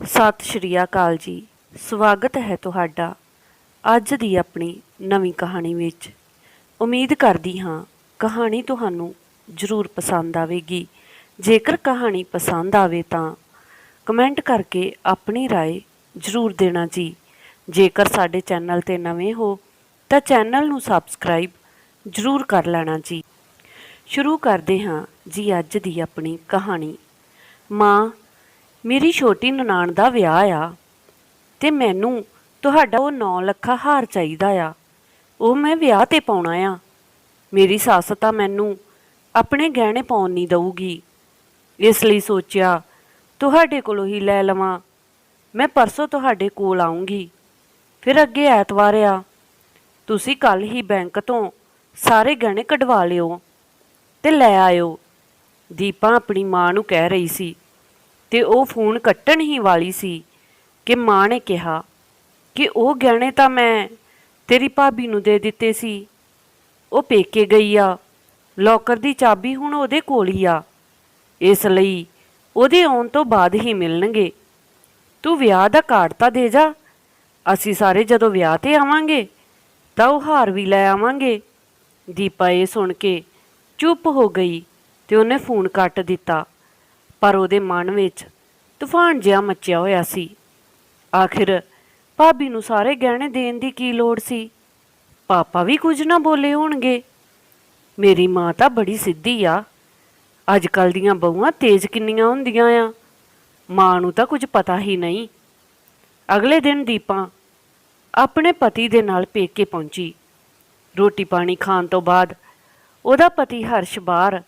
ਸਤਿ ਸ਼੍ਰੀ ਅਕਾਲ ਜੀ ਸਵਾਗਤ ਹੈ ਤੁਹਾਡਾ ਅੱਜ ਦੀ ਆਪਣੀ ਨਵੀਂ ਕਹਾਣੀ ਵਿੱਚ ਉਮੀਦ ਕਰਦੀ ਹਾਂ ਕਹਾਣੀ ਤੁਹਾਨੂੰ ਜ਼ਰੂਰ ਪਸੰਦ ਆਵੇਗੀ ਜੇਕਰ ਕਹਾਣੀ ਪਸੰਦ ਆਵੇ ਤਾਂ ਕਮੈਂਟ ਕਰਕੇ ਆਪਣੀ رائے ਜ਼ਰੂਰ ਦੇਣਾ ਜੀ ਜੇਕਰ ਸਾਡੇ ਚੈਨਲ ਤੇ ਨਵੇਂ ਹੋ ਤਾਂ ਚੈਨਲ ਨੂੰ ਸਬਸਕ੍ਰਾਈਬ ਜ਼ਰੂਰ ਕਰ ਲੈਣਾ ਜੀ ਸ਼ੁਰੂ ਕਰਦੇ ਹਾਂ ਜੀ ਅੱਜ ਦੀ ਆਪਣੀ ਕਹਾਣੀ ਮਾਂ ਮੇਰੀ ਛੋਟੀ ਨਨਾਣ ਦਾ ਵਿਆਹ ਆ ਤੇ ਮੈਨੂੰ ਤੁਹਾਡਾ ਉਹ 9 ਲੱਖਾ ਹਾਰ ਚਾਹੀਦਾ ਆ। ਉਹ ਮੈਂ ਵਿਆਹ ਤੇ ਪਾਉਣਾ ਆ। ਮੇਰੀ ਸੱਸ ਤਾਂ ਮੈਨੂੰ ਆਪਣੇ ਗਹਿਣੇ ਪਾਉਣ ਨਹੀਂ ਦਊਗੀ। ਇਸ ਲਈ ਸੋਚਿਆ, ਤੁਹਾਡੇ ਕੋਲੋਂ ਹੀ ਲੈ ਲਵਾਂ। ਮੈਂ ਪਰਸੋਂ ਤੁਹਾਡੇ ਕੋਲ ਆਉਂਗੀ ਫਿਰ ਅੱਗੇ ਐਤਵਾਰ ਆ। ਤੁਸੀਂ ਕੱਲ ਹੀ ਬੈਂਕ ਤੋਂ ਸਾਰੇ ਗਹਿਣੇ ਕਢਵਾ ਲਿਓ ਤੇ ਲੈ ਆਇਓ। ਦੀਪਾ ਆਪਣੀ ਮਾਂ ਨੂੰ ਕਹਿ ਰਹੀ ਸੀ ਤੇ ਉਹ ਫੋਨ ਕੱਟਣ ਹੀ ਵਾਲੀ ਸੀ ਕਿ ਮਾਂ ਨੇ ਕਿਹਾ ਕਿ ਉਹ ਗਹਿਣੇ ਤਾਂ ਮੈਂ ਤੇਰੀ ਭਾਬੀ ਨੂੰ ਦੇ ਦਿੱਤੇ ਸੀ। ਉਹ ਪੇਕੇ ਗਈ ਆ। ਲੋਕਰ ਦੀ ਚਾਬੀ ਹੁਣ ਉਹਦੇ ਕੋਲ ਹੀ ਆ। ਇਸ ਲਈ ਉਹਦੇ ਆਉਣ ਤੋਂ ਬਾਅਦ ਹੀ ਮਿਲਣਗੇ। ਤੂੰ ਵਿਆਹ ਦਾ ਕਾਰਡ ਤਾਂ ਦੇ ਜਾ। ਅਸੀਂ ਸਾਰੇ ਜਦੋਂ ਵਿਆਹ ਤੇ ਆਵਾਂਗੇ ਤਾਂ ਉਹ ਹਾਰ ਵੀ ਲੈ ਆਵਾਂਗੇ। ਦੀਪਾ ਇਹ ਸੁਣ ਕੇ ਚੁੱਪ ਹੋ ਗਈ ਤੇ ਉਹਨੇ ਫੋਨ ਕੱਟ ਦਿੱਤਾ। ਪਰ ਉਹਦੇ ਮਨ ਵਿੱਚ ਤੂਫਾਨ ਜਿਹਾ ਮੱਚਿਆ ਹੋਇਆ ਸੀ। ਆਖਿਰ ਭਾਬੀ ਨੂੰ ਸਾਰੇ ਗਹਿਣੇ ਦੇਣ ਦੀ ਕੀ ਲੋੜ ਸੀ? ਪਾਪਾ ਵੀ ਕੁਝ ਨਾ ਬੋਲੇ ਹੋਣਗੇ। ਮੇਰੀ ਮਾਂ ਤਾਂ ਬੜੀ ਸਿੱਧੀ ਆ। ਅੱਜ ਕੱਲ ਦੀਆਂ ਬਹੂਆਂ ਤੇਜ਼ ਕਿੰਨੀਆਂ ਹੁੰਦੀਆਂ ਆ। ਮਾਂ ਨੂੰ ਤਾਂ ਕੁਝ ਪਤਾ ਹੀ ਨਹੀਂ। ਅਗਲੇ ਦਿਨ ਦੀਪਾ ਆਪਣੇ ਪਤੀ ਦੇ ਨਾਲ ਪੇਕੇ ਪਹੁੰਚੀ। ਰੋਟੀ ਪਾਣੀ ਖਾਣ ਤੋਂ ਬਾਅਦ ਉਹਦਾ ਪਤੀ ਹਰਸ਼ ਬਾਹਰ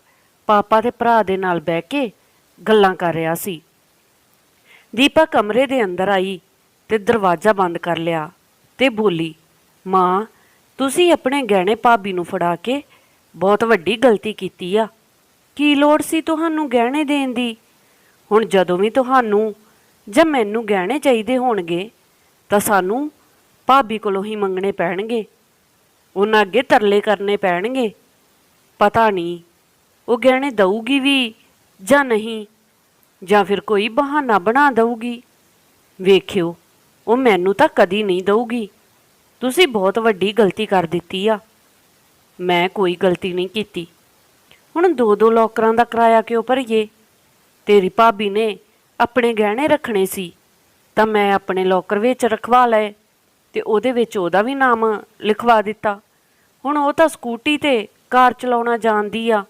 ਪਾਪਾ ਦੇ ਭਰਾ ਦੇ ਨਾਲ ਬਹਿ ਕੇ ਗੱਲਾਂ ਕਰ ਰਿਹਾ ਸੀ। ਦੀਪਾ ਕਮਰੇ ਦੇ ਅੰਦਰ ਆਈ ਤੇ ਦਰਵਾਜ਼ਾ ਬੰਦ ਕਰ ਲਿਆ ਤੇ ਬੋਲੀ, ਮਾਂ, ਤੁਸੀਂ ਆਪਣੇ ਗਹਿਣੇ ਭਾਬੀ ਨੂੰ ਫੜਾ ਕੇ ਬਹੁਤ ਵੱਡੀ ਗਲਤੀ ਕੀਤੀ ਆ। ਕੀ ਲੋੜ ਸੀ ਤੁਹਾਨੂੰ ਗਹਿਣੇ ਦੇਣ ਦੀ? ਹੁਣ ਜਦੋਂ ਵੀ ਤੁਹਾਨੂੰ ਜਾਂ ਮੈਨੂੰ ਗਹਿਣੇ ਚਾਹੀਦੇ ਹੋਣਗੇ, ਤਾਂ ਸਾਨੂੰ ਭਾਬੀ ਕੋਲੋਂ ਹੀ ਮੰਗਣੇ ਪੈਣਗੇ। ਉਹਨਾਂ ਅੱਗੇ ਤਰਲੇ ਕਰਨੇ ਪੈਣਗੇ। ਪਤਾ ਨਹੀਂ, ਉਹ ਗਹਿਣੇ ਦਊਗੀ ਵੀ ਜਾਂ ਨਹੀਂ, ਜਾਂ ਫਿਰ ਕੋਈ ਬਹਾਨਾ ਬਣਾ ਦਊਗੀ। ਵੇਖਿਓ, ਉਹ ਮੈਨੂੰ ਤਾਂ ਕਦੀ ਨਹੀਂ ਦਊਗੀ। ਤੁਸੀਂ ਬਹੁਤ ਵੱਡੀ ਗਲਤੀ ਕਰ ਦਿੱਤੀ ਆ। ਮੈਂ ਕੋਈ ਗਲਤੀ ਨਹੀਂ ਕੀਤੀ। ਹੁਣ ਦੋ ਦੋ ਲੋਕਰਾਂ ਦਾ ਕਿਰਾਇਆ ਕਿਉਂ ਭਰੀਏ? ਤੇਰੀ ਭਾਬੀ ਨੇ ਆਪਣੇ ਗਹਿਣੇ ਰੱਖਣੇ ਸੀ, ਤਾਂ ਮੈਂ ਆਪਣੇ ਲੋਕਰ ਵਿੱਚ ਰਖਵਾ ਲਏ, ਤੇ ਉਹਦੇ ਵਿੱਚ ਉਹਦਾ ਵੀ ਨਾਮ ਲਿਖਵਾ ਦਿੱਤਾ। ਹੁਣ ਉਹ ਤਾਂ ਸਕੂਟੀ ਤੇ ਕਾਰ ਚਲਾਉਣਾ ਜਾਣਦੀ ਆ।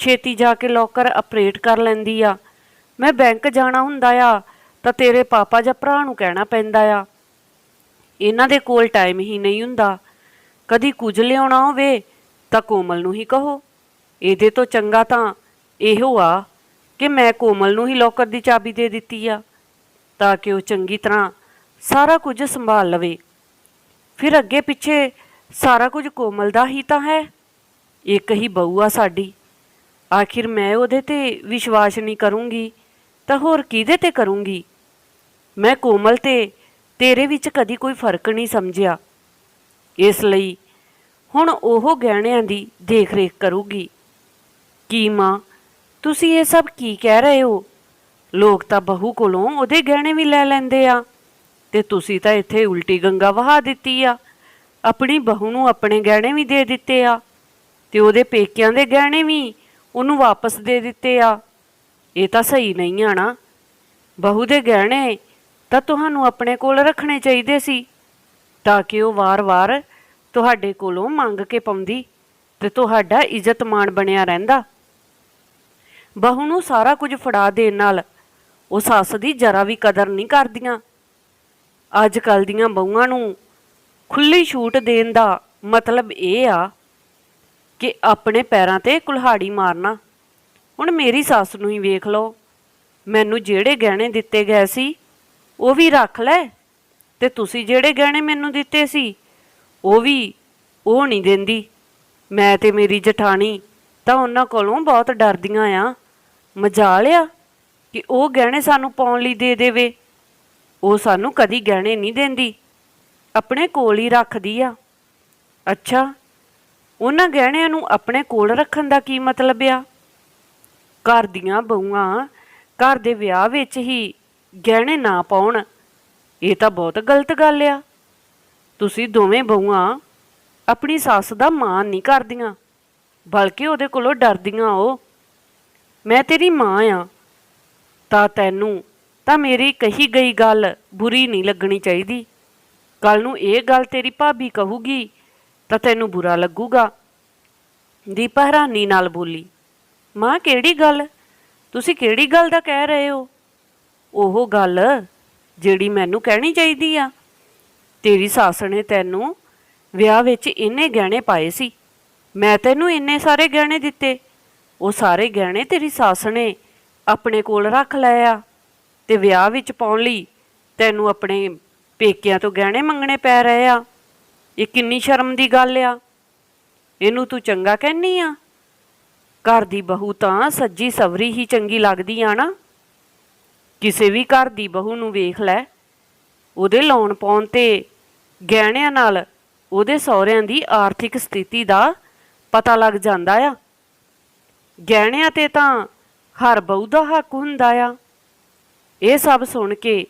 ਛੇਤੀ ਜਾ ਕੇ ਲੋਕਰ ਆਪਰੇਟ ਕਰ ਲੈਂਦੀ ਆ। ਮੈਂ ਬੈਂਕ ਜਾਣਾ ਹੁੰਦਾ ਆ, ਤਾਂ ਤੇਰੇ ਪਾਪਾ ਜਾਂ ਭਰਾ ਨੂੰ ਕਹਿਣਾ ਪੈਂਦਾ ਆ। ਇਹਨਾਂ ਦੇ ਕੋਲ ਟਾਈਮ ਹੀ ਨਹੀਂ ਹੁੰਦਾ। ਕਦੀ ਕੁਝ ਲਿਆਉਣਾ ਹੋਵੇ, ਤਾਂ ਕੋਮਲ ਨੂੰ ਹੀ ਕਹੋ। ਇਹਦੇ ਤੋਂ ਚੰਗਾ ਤਾਂ ਇਹੋ ਆ ਕਿ ਮੈਂ ਕੋਮਲ ਨੂੰ ਹੀ ਲੋਕਰ ਦੀ ਚਾਬੀ ਦੇ ਦਿੱਤੀ ਆ, ਤਾਂ ਕਿ ਉਹ ਚੰਗੀ ਤਰ੍ਹਾਂ ਸਾਰਾ ਕੁਝ ਸੰਭਾਲ ਲਵੇ। ਫਿਰ ਅੱਗੇ ਪਿੱਛੇ ਸਾਰਾ ਕੁਝ ਕੋਮਲ ਦਾ ਹੀ ਤਾਂ ਹੈ। ਇੱਕ ਹੀ ਬਹੂ ਆ ਸਾਡੀ। ਆਖਿਰ ਮੈਂ ਉਹਦੇ ਤੇ ਵਿਸ਼ਵਾਸ ਨਹੀਂ ਕਰੂੰਗੀ, ਤਾਂ ਹੋਰ ਕਿਹਦੇ ਤੇ ਕਰੂੰਗੀ? ਮੈਂ ਕੋਮਲ ਤੇ, ਤੇਰੇ ਵਿੱਚ ਕਦੀ ਕੋਈ ਫ਼ਰਕ ਨਹੀਂ ਸਮਝਿਆ। ਇਸ ਲਈ ਹੁਣ ਉਹ ਗਹਿਣਿਆਂ ਦੀ ਦੇਖ-ਰੇਖ ਕਰੂਗੀ। ਕੀ ਮਾਂ, ਤੁਸੀਂ ਇਹ ਸਭ ਕੀ ਕਹਿ ਰਹੇ ਹੋ? ਲੋਕ ਤਾਂ ਬਹੂ ਕੋਲੋਂ ਉਹਦੇ ਗਹਿਣੇ ਵੀ ਲੈ ਲੈਂਦੇ ਆ, ਤੇ ਤੁਸੀਂ ਤਾਂ ਇੱਥੇ ਉਲਟੀ ਗੰਗਾ ਵਹਾ ਦਿੱਤੀ ਆ। ਆਪਣੀ ਬਹੂ ਨੂੰ ਆਪਣੇ ਗਹਿਣੇ ਵੀ ਦੇ ਦਿੱਤੇ ਆ, ਤੇ ਉਹਦੇ ਪੇਕਿਆਂ ਦੇ ਗਹਿਣੇ ਵੀ ਉਹਨੂੰ ਵਾਪਸ ਦੇ ਦਿੱਤੇ ਆ। ਇਹ ਤਾਂ ਸਹੀ ਨਹੀਂ ਆ ਨਾ। ਬਹੂ ਦੇ ਗਹਿਣੇ ਤਾਂ ਤੁਹਾਨੂੰ ਆਪਣੇ ਕੋਲ ਰੱਖਣੇ ਚਾਹੀਦੇ ਸੀ, ਤਾਂ ਕਿ ਉਹ ਵਾਰ-ਵਾਰ ਤੁਹਾਡੇ ਕੋਲੋਂ ਮੰਗ ਕੇ ਪਾਉਂਦੀ ਤੇ ਤੁਹਾਡਾ ਇੱਜ਼ਤਮਾਣ ਬਣਿਆ ਰਹਿੰਦਾ। ਬਹੂ ਨੂੰ ਸਾਰਾ ਕੁਝ ਫੜਾ ਦੇਣ ਨਾਲ ਉਹ ਸੱਸ ਦੀ ਜਰਾ ਵੀ ਕਦਰ ਨਹੀਂ ਕਰਦੀਆਂ। ਅੱਜ ਕੱਲ ਦੀਆਂ ਬਹੂਆਂ ਨੂੰ ਖੁੱਲੀ ਛੂਟ ਦੇਣ ਦਾ ਮਤਲਬ ਇਹ ਆ ਕਿ ਆਪਣੇ ਪੈਰਾਂ ਤੇ ਕੁਲਹਾੜੀ ਮਾਰਨਾ। ਹੁਣ ਮੇਰੀ ਸੱਸ ਨੂੰ ਹੀ ਵੇਖ ਲਓ। ਮੈਨੂੰ ਜਿਹੜੇ ਗਹਿਣੇ ਦਿੱਤੇ ਗਏ ਸੀ, ਉਹ ਵੀ ਰੱਖ ਲੈ। ਤੇ ਤੁਸੀਂ ਜਿਹੜੇ ਗਹਿਣੇ ਮੈਨੂੰ ਦਿੱਤੇ ਸੀ, ਉਹ ਵੀ ਉਹ ਨਹੀਂ ਦਿੰਦੀ। ਮੈਂ ਤੇ ਮੇਰੀ ਜਠਾਣੀ ਤਾਂ ਉਹਨਾਂ ਕੋਲੋਂ ਬਹੁਤ ਡਰਦੀਆਂ ਆ। ਮਜਾਲ ਆ ਕਿ ਉਹ ਗਹਿਣੇ ਸਾਨੂੰ ਪਾਉਣ ਲਈ ਦੇ ਦੇਵੇ। ਉਹ ਸਾਨੂੰ ਕਦੀ ਗਹਿਣੇ ਨਹੀਂ ਦਿੰਦੀ। ਆਪਣੇ ਕੋਲ ਹੀ ਰੱਖਦੀ ਆ। ਅੱਛਾ ਉਹਨਾਂ ਗਹਿਣਿਆਂ ਨੂੰ ਆਪਣੇ ਕੋਲ ਰੱਖਣ ਦਾ ਕੀ ਮਤਲਬ ਆ? ਘਰ ਦੀਆਂ ਬਹੂਆਂ ਘਰ ਦੇ ਵਿਆਹ ਵਿੱਚ ਹੀ ਗਹਿਣੇ ਨਾ ਪਾਉਣ, ਇਹ ਤਾਂ ਬਹੁਤ ਗਲਤ ਗੱਲ ਆ। ਤੁਸੀਂ ਦੋਵੇਂ ਬਹੂਆਂ ਆਪਣੀ ਸੱਸ ਦਾ ਮਾਣ ਨਹੀਂ ਕਰਦੀਆਂ, ਬਲਕਿ ਉਹਦੇ ਕੋਲੋਂ ਡਰਦੀਆਂ ਉਹ ਮੈਂ ਤੇਰੀ ਮਾਂ ਆ, ਤਾਂ ਤੈਨੂੰ ਤਾਂ ਮੇਰੀ ਕਹੀ ਗਈ ਗੱਲ ਬੁਰੀ ਨਹੀਂ ਲੱਗਣੀ ਚਾਹੀਦੀ। ਕੱਲ ਨੂੰ ਇਹ ਗੱਲ ਤੇਰੀ ਭਾਬੀ ਕਹੂਗੀ ਤਾਂ ਤੈਨੂੰ ਬੁਰਾ ਲੱਗੂਗਾ। ਦੀਪਾ ਹੈਰਾਨੀ ਨਾਲ ਬੋਲੀ, ਮਾਂ, ਕਿਹੜੀ ਗੱਲ? ਤੁਸੀਂ ਕਿਹੜੀ ਗੱਲ ਦਾ ਕਹਿ ਰਹੇ ਹੋ? ਉਹ ਗੱਲ ਜਿਹੜੀ ਮੈਨੂੰ ਕਹਿਣੀ ਚਾਹੀਦੀ ਆ। ਤੇਰੀ ਸੱਸ ਨੇ ਤੈਨੂੰ ਵਿਆਹ ਵਿੱਚ ਇੰਨੇ ਗਹਿਣੇ ਪਾਏ ਸੀ। ਮੈਂ ਤੈਨੂੰ ਇੰਨੇ ਸਾਰੇ ਗਹਿਣੇ ਦਿੱਤੇ। ਉਹ ਸਾਰੇ ਗਹਿਣੇ ਤੇਰੀ ਸੱਸ ਨੇ ਆਪਣੇ ਕੋਲ ਰੱਖ ਲਏ ਆ ਤੇ ਵਿਆਹ ਵਿੱਚ ਪਾਉਣ ਲਈ ਤੈਨੂੰ ਆਪਣੇ ਪੇਕਿਆਂ ਤੋਂ ਗਹਿਣੇ ਮੰਗਣੇ ਪੈ ਰਹੇ ਆ। ਇਹ ਕਿੰਨੀ ਸ਼ਰਮ ਦੀ ਗੱਲ ਆ? ਇਹਨੂੰ ਤੂੰ ਚੰਗਾ ਕਹਿਨੀ ਆ? ਘਰ ਦੀ ਬਹੂ ਤਾਂ ਸੱਜੀ ਸਵਰੀ ਹੀ ਚੰਗੀ ਲੱਗਦੀ ਆ ਨਾ? ਕਿਸੇ ਵੀ ਘਰ ਦੀ ਬਹੂ ਨੂੰ ਵੇਖ ਲੈ। ਉਹਦੇ ਲਾਉਣ ਪਾਉਣ ਤੇ ਗਹਿਣਿਆਂ ਨਾਲ ਉਹਦੇ ਸਹੁਰਿਆਂ ਦੀ ਆਰਥਿਕ ਸਥਿਤੀ ਦਾ ਪਤਾ ਲੱਗ ਜਾਂਦਾ ਆ। ਗਹਿਣਿਆਂ ਤੇ ਤਾਂ ਹਰ ਬਹੂ ਦਾ ਹੱਕ ਹੁੰਦਾ ਆ। ਇਹ ਸਭ ਸੁਣ ਕੇ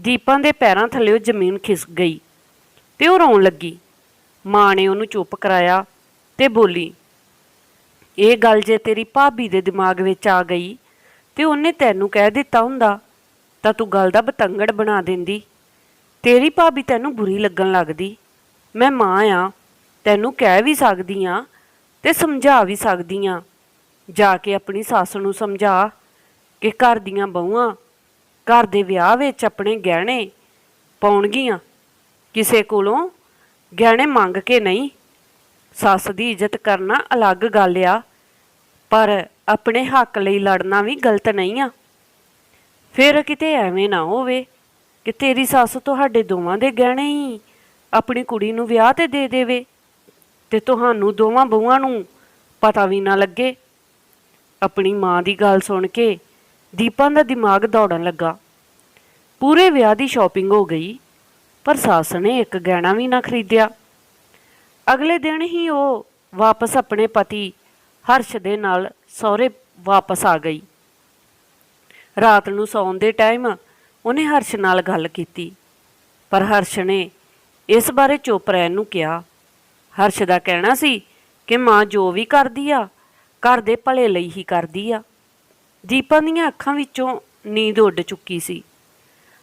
ਦੀਪਾਂ ਦੇ ਪੈਰਾਂ ਥੱਲੇੋਂ ਜ਼ਮੀਨ ਖਿਸਕ ਗਈ। ਤੇ ਉਹ ਰੋਣ ਲੱਗੀ। ਮਾਂ ਨੇ ਉਹਨੂੰ ਚੁੱਪ ਕਰਾਇਆ ਤੇ ਬੋਲੀ, ਇਹ ਗੱਲ ਜੇ ਤੇਰੀ ਭਾਬੀ ਦੇ ਦਿਮਾਗ ਵਿੱਚ ਆ ਗਈ ਤੇ ਉਹਨੇ ਤੈਨੂੰ ਕਹਿ ਦਿੱਤਾ ਹੁੰਦਾ, ਤਾਂ ਤੂੰ ਗੱਲ ਦਾ ਬਤੰਗੜ ਬਣਾ ਦਿੰਦੀ। ਤੇਰੀ ਭਾਬੀ ਤੈਨੂੰ ਬੁਰੀ ਲੱਗਣ ਲੱਗਦੀ। ਮੈਂ ਮਾਂ ਆ, ਤੈਨੂੰ ਕਹਿ ਵੀ ਸਕਦੀ ਆ ਤੇ ਸਮਝਾ ਵੀ ਸਕਦੀ ਆ। ਜਾ ਕੇ ਆਪਣੀ ਸੱਸ ਨੂੰ ਸਮਝਾ ਕਿ ਘਰ ਦੀਆਂ ਬਹੂਆਂ, ਘਰ ਦੇ ਵਿਆਹ ਵਿੱਚ ਆਪਣੇ ਗਹਿਣੇ ਪਾਉਣਗੀਆਂ। ਕਿਸੇ ਕੋਲੋਂ ਗਹਿਣੇ ਮੰਗ ਕੇ ਨਹੀਂ, ਸੱਸ ਦੀ ਇੱਜ਼ਤ ਕਰਨਾ ਅਲੱਗ ਗੱਲ ਆ, ਪਰ ਆਪਣੇ ਹੱਕ ਲਈ ਲੜਨਾ ਵੀ ਗਲਤ ਨਹੀਂ ਆ। ਫਿਰ ਕਿਤੇ ਐਵੇਂ ਨਾ ਹੋਵੇ ਕਿ ਤੇਰੀ ਸੱਸ ਤੁਹਾਡੇ ਦੋਵਾਂ ਦੇ ਗਹਿਣੇ ਹੀ ਆਪਣੀ ਕੁੜੀ ਨੂੰ ਵਿਆਹ ਤੇ ਦੇ ਦੇਵੇ ਤੇ ਤੁਹਾਨੂੰ ਦੋਵਾਂ ਬਹੂਆਂ ਨੂੰ ਪਤਾ ਵੀ ਨਾ ਲੱਗੇ। ਆਪਣੀ ਮਾਂ ਦੀ ਗੱਲ ਸੁਣ ਕੇ ਦੀਪਾਂ ਦਾ ਦਿਮਾਗ ਦੌੜਨ ਲੱਗਾ। ਪੂਰੇ ਵਿਆਹ ਦੀ ਸ਼ਾਪਿੰਗ ਹੋ ਗਈ। ਪਰ ਸੱਸ ਨੇ ਇੱਕ ਗਹਿਣਾ ਵੀ ਨਾ ਖਰੀਦਿਆ। ਅਗਲੇ ਦਿਨ ਹੀ ਉਹ ਵਾਪਸ ਆਪਣੇ ਪਤੀ ਹਰਸ਼ ਦੇ ਨਾਲ ਸਹੁਰੇ ਵਾਪਸ ਆ ਗਈ। ਰਾਤ ਨੂੰ ਸੌਣ ਦੇ ਟਾਈਮ ਉਹਨੇ ਹਰਸ਼ ਨਾਲ ਗੱਲ ਕੀਤੀ, ਪਰ ਹਰਸ਼ ਨੇ ਇਸ ਬਾਰੇ ਚੁੱਪ ਰਹਿਣ ਨੂੰ ਕਿਹਾ। ਹਰਸ਼ ਦਾ ਕਹਿਣਾ ਸੀ ਕਿ ਮਾਂ ਜੋ ਵੀ ਕਰਦੀ ਆ, ਘਰ ਦੇ ਭਲੇ ਲਈ ਹੀ ਕਰਦੀ ਆ। ਦੀਪਾਂ ਦੀਆਂ ਅੱਖਾਂ ਵਿੱਚੋਂ ਨੀਂਦ ਉੱਡ ਚੁੱਕੀ ਸੀ।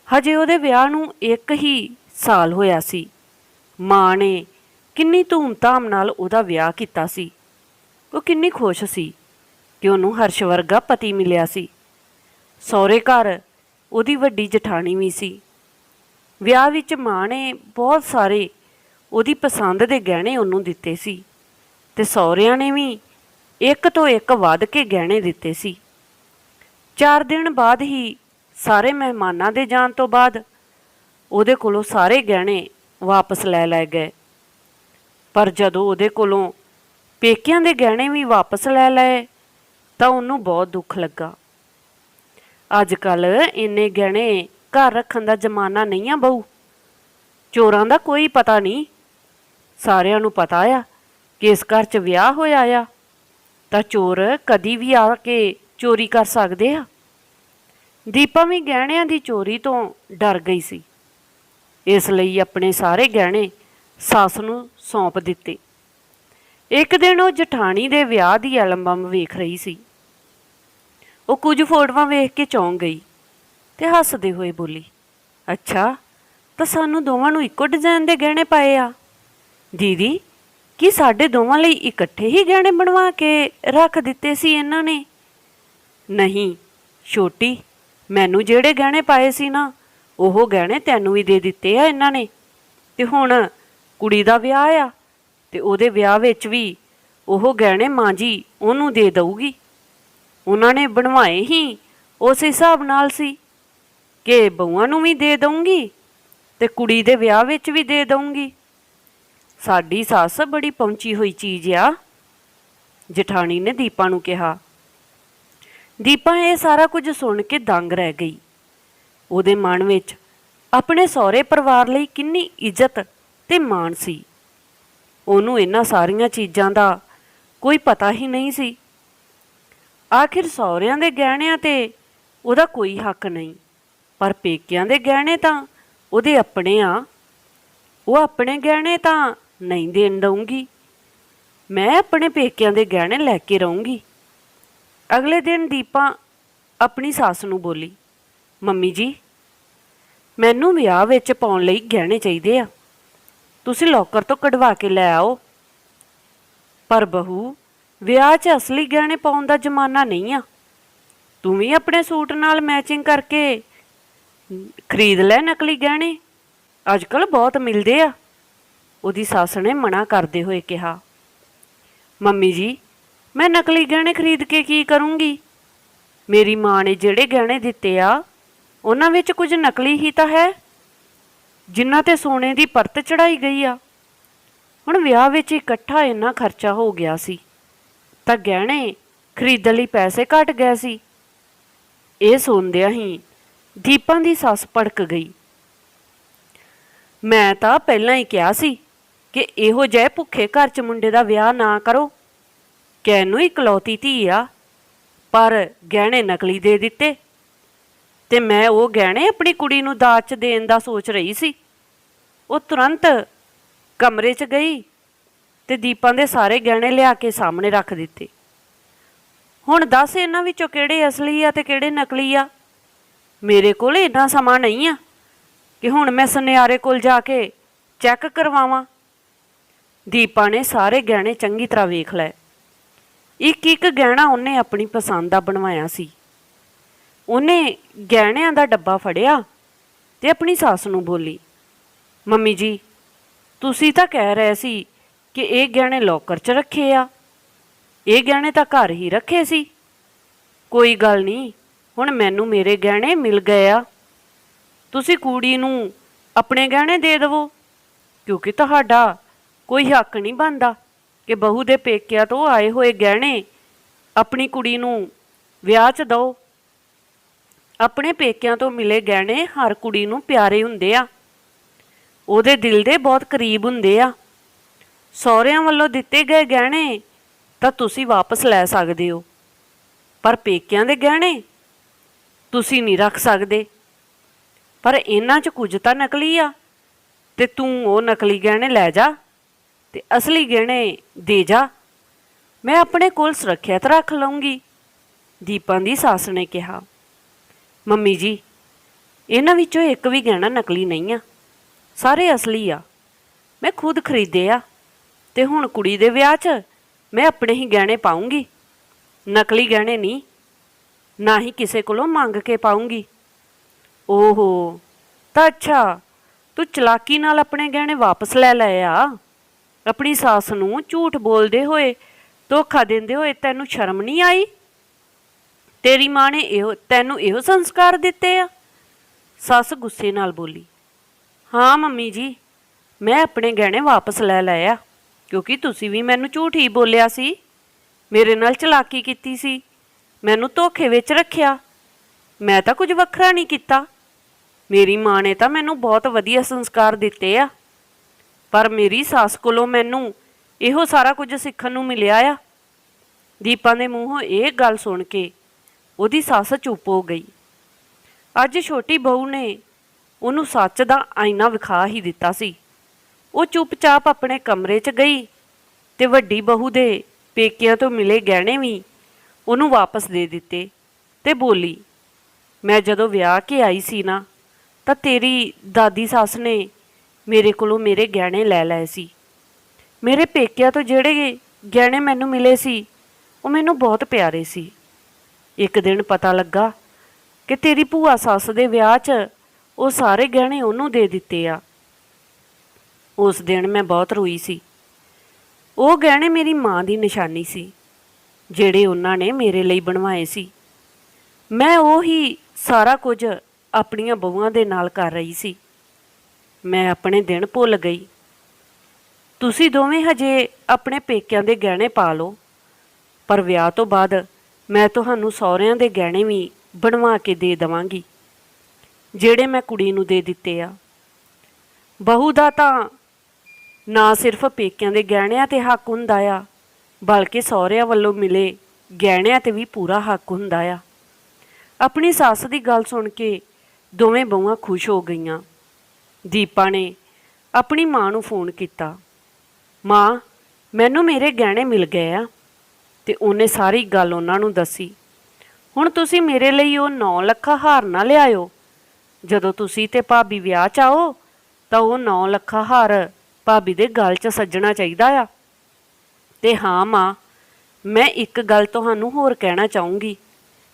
ਹਜੇ ਉਹਦੇ ਵਿਆਹ ਨੂੰ ਇੱਕ ਹੀ ਸਾਲ ਹੋਇਆ ਸੀ। ਮਾਂ ਨੇ ਕਿੰਨੀ ਧੂਮਧਾਮ ਨਾਲ ਉਹਦਾ ਵਿਆਹ ਕੀਤਾ ਸੀ। ਉਹ ਕਿੰਨੀ ਖੁਸ਼ ਸੀ ਕਿ ਉਹਨੂੰ ਹਰਸ਼ ਵਰਗਾ ਪਤੀ ਮਿਲਿਆ ਸੀ। ਸਹੁਰੇ ਘਰ ਉਹਦੀ ਵੱਡੀ ਜਠਾਣੀ ਵੀ ਸੀ। ਵਿਆਹ ਵਿੱਚ ਮਾਂ ਨੇ ਬਹੁਤ ਸਾਰੇ ਉਹਦੀ ਪਸੰਦ ਦੇ ਗਹਿਣੇ ਉਹਨੂੰ ਦਿੱਤੇ ਸੀ ਤੇ ਸਹੁਰਿਆਂ ਨੇ ਵੀ ਇੱਕ ਤੋਂ ਇੱਕ ਵੱਧ ਕੇ ਗਹਿਣੇ ਦਿੱਤੇ ਸੀ। ਚਾਰ ਦਿਨ ਬਾਅਦ ਹੀ ਸਾਰੇ ਮਹਿਮਾਨਾਂ ਦੇ ਜਾਣ ਤੋਂ ਬਾਅਦ ਉਹਦੇ ਕੋਲੋਂ ਸਾਰੇ ਗਹਿਣੇ ਵਾਪਸ ਲੈ ਲਏ ਗਏ। ਪਰ ਜਦੋਂ ਉਹਦੇ ਕੋਲੋਂ ਪੇਕਿਆਂ ਦੇ ਗਹਿਣੇ ਵੀ ਵਾਪਸ ਲੈ ਲਏ, ਤਾਂ ਉਹਨੂੰ ਬਹੁਤ ਦੁੱਖ ਲੱਗਾ। ਅੱਜ ਕੱਲ ਇੰਨੇ ਗਹਿਣੇ ਘਰ ਰੱਖਣ ਦਾ ਜ਼ਮਾਨਾ ਨਹੀਂ ਆ ਬਹੂ। ਚੋਰਾਂ ਦਾ ਕੋਈ ਪਤਾ ਨਹੀਂ। ਸਾਰਿਆਂ ਨੂੰ ਪਤਾ ਆ ਕਿ ਇਸ ਘਰ 'ਚ ਵਿਆਹ ਹੋਇਆ ਆ। ਤਾਂ ਚੋਰ ਕਦੀ ਵੀ ਆ ਕੇ ਚੋਰੀ ਕਰ ਸਕਦੇ ਆ। ਦੀਪਾ ਵੀ ਗਹਿਣਿਆਂ ਦੀ ਚੋਰੀ ਤੋਂ ਡਰ ਗਈ ਸੀ। ਇਸ ਲਈ ਆਪਣੇ ਸਾਰੇ ਗਹਿਣੇ ਸੱਸ ਨੂੰ ਸੌਂਪ ਦਿੱਤੇ। ਇੱਕ ਦਿਨ ਉਹ ਜਠਾਣੀ ਦੇ ਵਿਆਹ ਦੀ ਐਲਬਮ ਵੇਖ ਰਹੀ ਸੀ। ਉਹ ਕੁਝ ਫੋਟੋਆਂ ਵੇਖ ਕੇ ਚੌਂਕ ਗਈ ਤੇ ਹੱਸਦੇ ਹੋਏ ਬੋਲੀ, ਅੱਛਾ, ਤਾਂ ਸਾਨੂੰ ਦੋਵਾਂ ਨੂੰ ਇੱਕੋ ਡਿਜ਼ਾਈਨ ਦੇ ਗਹਿਣੇ ਪਾਏ ਆ। ਦੀਦੀ, ਕੀ ਸਾਡੇ ਦੋਵਾਂ ਲਈ ਇਕੱਠੇ ਹੀ ਗਹਿਣੇ ਬਣਵਾ ਕੇ ਰੱਖ ਦਿੱਤੇ ਸੀ ਇਹਨਾਂ ਨੇ? ਨਹੀਂ, ਛੋਟੀ, ਮੈਨੂੰ ਜਿਹੜੇ ਗਹਿਣੇ ਪਾਏ ਸੀ ਨਾ ਉਹ ਗਹਿਣੇ ਤੈਨੂੰ ਵੀ ਦੇ ਦਿੱਤੇ ਆ ਇਹਨਾਂ ਨੇ। ਤੇ ਹੁਣ ਕੁੜੀ ਦਾ ਵਿਆਹ ਆ, ਤੇ ਉਹਦੇ ਵਿਆਹ ਵਿੱਚ ਵੀ ਉਹ ਗਹਿਣੇ ਮਾਂ ਜੀ ਉਹਨੂੰ ਦੇ ਦਊਗੀ। ਉਹਨਾਂ ਨੇ ਬਣਵਾਏ ਹੀ ਉਸ ਹਿਸਾਬ ਨਾਲ ਸੀ ਕਿ ਬਹੂਆਂ ਨੂੰ ਵੀ ਦੇ ਦਊਂਗੀ ਤੇ ਕੁੜੀ ਦੇ ਵਿਆਹ ਵਿੱਚ ਵੀ ਦੇ ਦਊਂਗੀ। ਸਾਡੀ ਸੱਸ ਬੜੀ ਪਹੁੰਚੀ ਹੋਈ ਚੀਜ਼ ਆ, ਜਠਾਣੀ ਨੇ ਦੀਪਾ ਨੂੰ ਕਿਹਾ। ਦੀਪਾ ਇਹ ਸਾਰਾ ਕੁਝ ਸੁਣ ਕੇ ਦੰਗ ਰਹਿ ਗਈ। ਉਹਦੇ ਮਨ ਵਿੱਚ ਆਪਣੇ ਸਹੁਰੇ ਪਰਿਵਾਰ ਲਈ ਕਿੰਨੀ ਇੱਜ਼ਤ ਤੇ ਮਾਣ ਸੀ। ਉਹਨੂੰ ਇਹਨਾਂ ਸਾਰੀਆਂ ਚੀਜ਼ਾਂ ਦਾ ਕੋਈ ਪਤਾ ਹੀ ਨਹੀਂ ਸੀ। ਆਖਿਰ ਸਹੁਰਿਆਂ ਦੇ ਗਹਿਣਿਆਂ ਤੇ ਉਹਦਾ ਕੋਈ ਹੱਕ ਨਹੀਂ, ਪਰ ਪੇਕਿਆਂ ਦੇ ਗਹਿਣੇ ਤਾਂ ਉਹਦੇ ਆਪਣੇ ਆ। ਉਹ ਆਪਣੇ ਗਹਿਣੇ ਤਾਂ ਨਹੀਂ ਦੇਣ ਦਊਂਗੀ। ਮੈਂ ਆਪਣੇ ਪੇਕਿਆਂ ਦੇ ਗਹਿਣੇ ਲੈ ਕੇ ਰਹੂੰਗੀ। ਅਗਲੇ ਦਿਨ ਦੀਪਾ ਆਪਣੀ ਸੱਸ ਨੂੰ ਬੋਲੀ, ਮੰਮੀ ਜੀ ਮੈਨੂੰ ਵਿਆਹ ਵਿੱਚ ਪਾਉਣ ਲਈ ਗਹਿਣੇ ਚਾਹੀਦੇ ਆ। ਤੁਸੀਂ ਲੋਕਰ ਤੋਂ ਕਢਵਾ ਕੇ ਲੈ ਆਓ। ਪਰ ਬਹੂ, ਵਿਆਹ 'ਚ ਅਸਲੀ ਗਹਿਣੇ ਪਾਉਣ ਦਾ ਜ਼ਮਾਨਾ ਨਹੀਂ ਆ। ਤੂੰ ਵੀ ਆਪਣੇ ਸੂਟ ਨਾਲ ਮੈਚਿੰਗ ਕਰਕੇ ਖਰੀਦ ਲੈ ਨਕਲੀ ਗਹਿਣੇ। ਅੱਜ ਕੱਲ ਬਹੁਤ ਮਿਲਦੇ ਆ। ਉਹਦੀ ਸੱਸ ਨੇ ਮਨਾ ਕਰਦੇ ਹੋਏ ਕਿਹਾ, ਮੰਮੀ ਜੀ, ਮੈਂ ਨਕਲੀ ਗਹਿਣੇ ਖਰੀਦ ਕੇ ਕੀ ਕਰੂੰਗੀ? ਮੇਰੀ ਮਾਂ ਨੇ ਜਿਹੜੇ ਗਹਿਣੇ ਦਿੱਤੇ ਆ ਉਹਨਾਂ ਵਿੱਚ ਕੁਝ ਨਕਲੀ ਹੀ ਤਾਂ ਹੈ, ਜਿਨ੍ਹਾਂ ਤੇ ਸੋਨੇ ਦੀ ਪਰਤ ਚੜਾਈ ਗਈ ਆ। ਹੁਣ ਵਿਆਹ ਵਿੱਚ ਇਕੱਠਾ ਇੰਨਾ ਖਰਚਾ ਹੋ ਗਿਆ ਸੀ, ਤਾਂ ਗਹਿਣੇ ਖਰੀਦਣ ਲਈ ਪੈਸੇ ਘਟ ਗਏ ਸੀ। ਇਹ ਸੁਣਦਿਆਂ ਹੀ ਦੀਪਾਂ ਦੀ ਸੱਸ ਭੜਕ ਗਈ। ਮੈਂ ਤਾਂ ਪਹਿਲਾਂ ਹੀ ਕਿਹਾ ਸੀ ਕਿ ਇਹੋ ਜਿਹੇ ਭੁੱਖੇ ਘਰ 'ਚ ਮੁੰਡੇ ਦਾ ਵਿਆਹ ਨਾ ਕਰੋ। ਕੈਨੂੰ ਇਕਲੌਤੀ ਧੀ ਆ, ਪਰ ਗਹਿਣੇ ਨਕਲੀ ਦੇ ਦਿੱਤੇ। ਤੇ ਮੈਂ ਉਹ ਗਹਿਣੇ ਆਪਣੀ ਕੁੜੀ ਨੂੰ ਦਾਜ 'ਚ ਦੇਣ ਦਾ ਸੋਚ ਰਹੀ ਸੀ। ਉਹ ਤੁਰੰਤ ਕਮਰੇ 'ਚ ਗਈ ਤੇ ਦੀਪਾਂ ਦੇ ਸਾਰੇ ਗਹਿਣੇ ਲਿਆ ਕੇ ਸਾਹਮਣੇ ਰੱਖ ਦਿੱਤੇ। ਹੁਣ ਦੱਸ ਇਹਨਾਂ ਵਿੱਚੋਂ ਕਿਹੜੇ ਅਸਲੀ ਆ ਤੇ ਕਿਹੜੇ ਨਕਲੀ ਆ? ਮੇਰੇ ਕੋਲ ਇੰਨਾ ਸਮਾਂ ਨਹੀਂ ਆ ਕਿ ਹੁਣ ਮੈਂ ਸੁਨਿਆਰੇ ਕੋਲ ਜਾ ਕੇ ਚੈੱਕ ਕਰਵਾਵਾਂ। ਦੀਪਾ ਨੇ ਸਾਰੇ ਗਹਿਣੇ ਚੰਗੀ ਤਰ੍ਹਾਂ ਵੇਖ ਲਏ। ਇੱਕ ਇੱਕ ਗਹਿਣਾ ਉਹਨੇ ਆਪਣੀ ਪਸੰਦ ਦਾ ਬਣਵਾਇਆ ਸੀ। ਉਹਨੇ ਗਹਿਣਿਆਂ ਦਾ ਡੱਬਾ ਫੜਿਆ ਤੇ ਆਪਣੀ ਸੱਸ ਨੂੰ ਬੋਲੀ, ਮੰਮੀ ਜੀ, ਤੁਸੀਂ ਤਾਂ ਕਹਿ ਰਹੇ ਸੀ ਕਿ ਇਹ ਗਹਿਣੇ ਲੋਕਰ 'ਚ ਰੱਖੇ ਆ। ਇਹ ਗਹਿਣੇ ਤਾਂ ਘਰ ਹੀ ਰੱਖੇ ਸੀ। ਕੋਈ ਗੱਲ ਨਹੀਂ, ਹੁਣ ਮੈਨੂੰ ਮੇਰੇ ਗਹਿਣੇ ਮਿਲ ਗਏ ਆ। ਤੁਸੀਂ ਕੁੜੀ ਨੂੰ ਆਪਣੇ ਗਹਿਣੇ ਦੇ ਦੇਵੋ, ਕਿਉਂਕਿ ਤੁਹਾਡਾ ਕੋਈ ਹੱਕ ਨਹੀਂ ਬਣਦਾ ਕਿ ਬਹੂ ਦੇ ਪੇਕਿਆਂ ਤੋਂ ਆਏ ਹੋਏ ਗਹਿਣੇ ਆਪਣੀ ਕੁੜੀ ਨੂੰ ਵਿਆਹ 'ਚ ਦਿਓ। ਆਪਣੇ ਪੇਕਿਆਂ ਤੋਂ ਮਿਲੇ ਗਹਿਣੇ ਹਰ ਕੁੜੀ ਨੂੰ ਪਿਆਰੇ ਹੁੰਦੇ ਆ। ਉਹਦੇ ਦਿਲ ਦੇ ਬਹੁਤ ਕਰੀਬ ਹੁੰਦੇ ਆ। ਸਹੁਰਿਆਂ ਵੱਲੋਂ ਦਿੱਤੇ ਗਏ ਗਹਿਣੇ ਤਾਂ ਤੁਸੀਂ ਵਾਪਸ ਲੈ ਸਕਦੇ ਹੋ। ਪਰ ਪੇਕਿਆਂ ਦੇ ਗਹਿਣੇ ਤੁਸੀਂ ਨਹੀਂ ਰੱਖ ਸਕਦੇ। ਪਰ ਇਹਨਾਂ 'ਚ ਕੁਝ ਤਾਂ ਨਕਲੀ ਆ ਤੇ ਤੂੰ ਉਹ ਨਕਲੀ ਗਹਿਣੇ ਲੈ ਜਾ ਤੇ ਅਸਲੀ ਗਹਿਣੇ ਦੇ ਜਾ। ਮੈਂ ਆਪਣੇ ਕੋਲ ਸੁਰੱਖਿਅਤ ਰੱਖ ਲਵਾਂਗੀ ਦੀਪਾਂ ਦੀ ਸੱਸ ਨੇ ਕਿਹਾ। ਮੰਮੀ ਜੀ, ਇਹਨਾਂ ਵਿੱਚੋਂ ਇੱਕ ਵੀ ਗਹਿਣਾ ਨਕਲੀ ਨਹੀਂ ਆ। ਸਾਰੇ ਅਸਲੀ ਆ। ਮੈਂ ਖੁਦ ਖਰੀਦੇ ਆ ਤੇ ਹੁਣ ਕੁੜੀ ਦੇ ਵਿਆਹ 'ਚ ਮੈਂ ਆਪਣੇ ਹੀ ਗਹਿਣੇ ਪਾਉਂਗੀ। ਨਕਲੀ ਗਹਿਣੇ ਨਹੀਂ, ਨਾ ਹੀ ਕਿਸੇ ਕੋਲੋਂ ਮੰਗ ਕੇ ਪਾਉਂਗੀ। ਓਹੋ, ਤਾਂ ਅੱਛਾ, ਤੂੰ ਚਲਾਕੀ ਨਾਲ ਆਪਣੇ ਗਹਿਣੇ ਵਾਪਸ ਲੈ ਲਏ ਆ। ਆਪਣੀ ਸੱਸ ਨੂੰ ਝੂਠ ਬੋਲਦੇ ਹੋਏ, ਧੋਖਾ ਦਿੰਦੇ ਹੋਏ ਤੈਨੂੰ ਸ਼ਰਮ ਨਹੀਂ ਆਈ? ਤੇਰੀ ਮਾਂ ਨੇ ਇਹੋ, ਤੈਨੂੰ ਇਹੋ ਸੰਸਕਾਰ ਦਿੱਤੇ ਆ? ਸੱਸ ਗੁੱਸੇ ਨਾਲ ਬੋਲੀ, ਹਾਂ, ਮੰਮੀ ਜੀ, ਮੈਂ ਆਪਣੇ ਗਹਿਣੇ ਵਾਪਸ ਲੈ ਲਏ ਆ, ਕਿਉਂਕਿ ਤੁਸੀਂ ਵੀ ਮੈਨੂੰ ਝੂਠ ਹੀ ਬੋਲਿਆ ਸੀ। ਮੇਰੇ ਨਾਲ ਚਲਾਕੀ ਕੀਤੀ ਸੀ, ਮੈਨੂੰ ਧੋਖੇ ਵਿੱਚ ਰੱਖਿਆ। ਮੈਂ ਤਾਂ ਕੁਝ ਵੱਖਰਾ ਨਹੀਂ ਕੀਤਾ। ਮੇਰੀ ਮਾਂ ਨੇ ਤਾਂ ਮੈਨੂੰ ਬਹੁਤ ਵਧੀਆ ਸੰਸਕਾਰ ਦਿੱਤੇ ਆ। ਪਰ ਮੇਰੀ ਸੱਸ ਕੋਲੋਂ ਮੈਨੂੰ ਇਹੋ ਸਾਰਾ ਕੁਝ ਸਿੱਖਣ ਨੂੰ ਮਿਲਿਆ ਆ। ਦੀਪਾਂ ਦੇ ਮੂੰਹੋਂ ਇਹ ਗੱਲ ਸੁਣ ਕੇ ਉਹਦੀ ਸੱਸ ਚੁੱਪ ਹੋ ਗਈ। ਅੱਜ ਛੋਟੀ ਬਹੂ ਨੇ ਉਹਨੂੰ ਸੱਚ ਦਾ ਆਇਨਾ ਵਿਖਾ ਹੀ ਦਿੱਤਾ ਸੀ। ਉਹ ਚੁੱਪਚਾਪ ਆਪਣੇ ਕਮਰੇ 'ਚ ਗਈ ਤੇ ਵੱਡੀ ਬਹੂ ਦੇ ਪੇਕਿਆਂ ਤੋਂ ਮਿਲੇ ਗਹਿਣੇ ਵੀ ਉਹਨੂੰ ਵਾਪਸ ਦੇ ਦਿੱਤੇ ਤੇ ਬੋਲੀ, ਮੈਂ ਜਦੋਂ ਵਿਆਹ ਕੇ ਆਈ ਸੀ ਨਾ, ਤਾਂ ਤੇਰੀ ਦਾਦੀ ਸੱਸ ਨੇ ਮੇਰੇ ਕੋਲੋਂ ਮੇਰੇ ਗਹਿਣੇ ਲੈ ਲਏ ਸੀ। ਮੇਰੇ ਪੇਕਿਆਂ ਤੋਂ ਜਿਹੜੇ ਗਹਿਣੇ ਮੈਨੂੰ ਮਿਲੇ ਸੀ, ਉਹ ਮੈਨੂੰ ਬਹੁਤ ਪਿਆਰੇ ਸੀ। ਇੱਕ ਦਿਨ ਪਤਾ ਲੱਗਾ ਕਿ ਤੇਰੀ ਭੂਆ ਸੱਸ ਦੇ ਵਿਆਹ 'ਚ ਉਹ ਸਾਰੇ ਗਹਿਣੇ ਉਹਨੂੰ ਦੇ ਦਿੱਤੇ ਆ। ਉਸ ਦਿਨ ਮੈਂ ਬਹੁਤ ਰੋਈ ਸੀ। ਉਹ ਗਹਿਣੇ ਮੇਰੀ ਮਾਂ ਦੀ ਨਿਸ਼ਾਨੀ ਸੀ, ਜਿਹੜੇ ਉਹਨਾਂ ਨੇ ਮੇਰੇ ਲਈ ਬਣਵਾਏ ਸੀ। ਮੈਂ ਉਹ ਹੀ ਸਾਰਾ ਕੁਝ ਆਪਣੀਆਂ ਬਹੂਆਂ ਦੇ ਨਾਲ ਕਰ ਰਹੀ ਸੀ। ਮੈਂ ਆਪਣੇ ਦਿਨ ਭੁੱਲ ਗਈ। ਤੁਸੀਂ ਦੋਵੇਂ ਹਜੇ ਆਪਣੇ ਪੇਕਿਆਂ ਦੇ ਗਹਿਣੇ ਪਾ ਲਓ, ਪਰ ਵਿਆਹ ਤੋਂ ਬਾਅਦ ਮੈਂ ਤੁਹਾਨੂੰ ਸਹੁਰਿਆਂ ਦੇ ਗਹਿਣੇ ਵੀ ਬਣਵਾ ਕੇ ਦੇ ਦਵਾਂਗੀ, ਜਿਹੜੇ ਮੈਂ ਕੁੜੀ ਨੂੰ ਦੇ ਦਿੱਤੇ ਆ। ਬਹੂ ਦਾ ਤਾਂ ਨਾ ਸਿਰਫ ਪੇਕਿਆਂ ਦੇ ਗਹਿਣਿਆਂ ਤੇ ਹੱਕ ਹੁੰਦਾ ਆ, ਬਲਕਿ ਸਹੁਰਿਆਂ ਵੱਲੋਂ ਮਿਲੇ ਗਹਿਣਿਆਂ ਤੇ ਵੀ ਪੂਰਾ ਹੱਕ ਹੁੰਦਾ ਆ। ਆਪਣੀ ਸੱਸ ਦੀ ਗੱਲ ਸੁਣ ਕੇ ਦੋਵੇਂ ਬਹੂਆਂ ਖੁਸ਼ ਹੋ ਗਈਆਂ। ਦੀਪਾ ਨੇ ਆਪਣੀ ਮਾਂ ਨੂੰ ਫੋਨ ਕੀਤਾ, ਮਾਂ, ਮੈਨੂੰ ਮੇਰੇ ਗਹਿਣੇ ਮਿਲ ਗਏ ਆ। ਤੇ ਉਹਨੇ ਸਾਰੀ ਗੱਲ ਉਹਨਾਂ ਨੂੰ ਦੱਸੀ। ਹੁਣ ਤੁਸੀਂ ਮੇਰੇ ਲਈ ਉਹ 9 ਲੱਖਾਂ ਹਾਰ ਨਾ ਲਿਆਇਓ। ਜਦੋਂ ਤੁਸੀਂ ਤੇ ਭਾਬੀ ਵਿਆਹ ਚ ਆਓ, ਤਾਂ ਉਹ 9 ਲੱਖਾਂ ਹਾਰ ਭਾਬੀ ਦੇ ਗਲ 'ਚ ਸੱਜਣਾ ਚਾਹੀਦਾ ਆ। ਤੇ ਹਾਂ ਮਾਂ, ਮੈਂ ਇੱਕ ਗੱਲ ਤੁਹਾਨੂੰ ਹੋਰ ਕਹਿਣਾ ਚਾਹੂੰਗੀ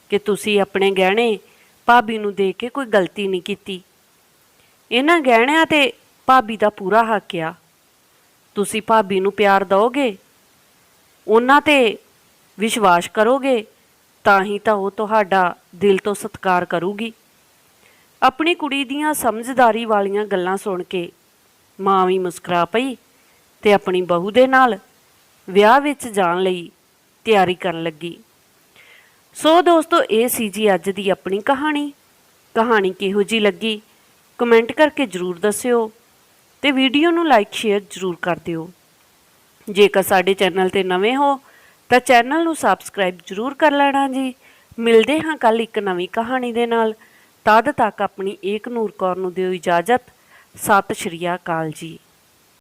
ਕਿ ਤੁਸੀਂ ਆਪਣੇ ਗਹਿਣੇ ਭਾਬੀ ਨੂੰ ਦੇ ਕੇ ਕੋਈ ਗਲਤੀ ਨਹੀਂ ਕੀਤੀ। ਇਹਨਾਂ ਗਹਿਣਿਆਂ ਤੇ ਭਾਬੀ ਦਾ ਪੂਰਾ ਹੱਕ ਆ। ਤੁਸੀਂ ਭਾਬੀ ਨੂੰ ਪਿਆਰ ਦਿਓਗੇ। ਉਹਨਾਂ ਤੇ ਵਿਸ਼ਵਾਸ ਕਰੋਗੇ ਤਾਂ ਹੀ ਤਾਂ ਉਹ ਤੁਹਾਡਾ ਦਿਲ ਤੋਂ ਸਤਿਕਾਰ ਕਰੂਗੀ। ਆਪਣੀ ਕੁੜੀ ਦੀਆਂ ਸਮਝਦਾਰੀ ਵਾਲੀਆਂ ਗੱਲਾਂ ਸੁਣ ਕੇ ਮਾਂ ਵੀ ਮੁਸਕਰਾ ਪਈ ਤੇ ਆਪਣੀ ਬਹੂ ਦੇ ਨਾਲ ਵਿਆਹ ਵਿੱਚ ਜਾਣ ਲਈ ਤਿਆਰੀ ਕਰਨ ਲੱਗੀ। ਸੋ ਦੋਸਤੋ, ਇਹ ਸੀ ਜੀ ਅੱਜ ਦੀ ਆਪਣੀ ਕਹਾਣੀ। ਕਹਾਣੀ ਕਿਹੋ ਜੀ ਲੱਗੀ, ਕਮੈਂਟ ਕਰਕੇ ਜਰੂਰ ਦੱਸਿਓ ਤੇ ਵੀਡੀਓ ਨੂੰ ਲਾਈਕ, ਸ਼ੇਅਰ ਜਰੂਰ ਕਰ ਦਿਓ। ਜੇਕਰ ਸਾਡੇ ਚੈਨਲ ਤੇ ਨਵੇਂ ਹੋ ਤਾਂ ਚੈਨਲ ਨੂੰ ਸਬਸਕ੍ਰਾਈਬ ਜਰੂਰ ਕਰ ਲੈਣਾ ਜੀ। ਮਿਲਦੇ ਹਾਂ ਕੱਲ ਇੱਕ ਨਵੀਂ ਕਹਾਣੀ ਦੇ ਨਾਲ। ਤਦ ਤੱਕ ਆਪਣੀ ਏਕ ਨੂਰ ਕੌਰ ਨੂੰ ਦਿਓ ਇਜਾਜ਼ਤ। ਸਤਿ ਸ਼੍ਰੀ ਅਕਾਲ ਜੀ।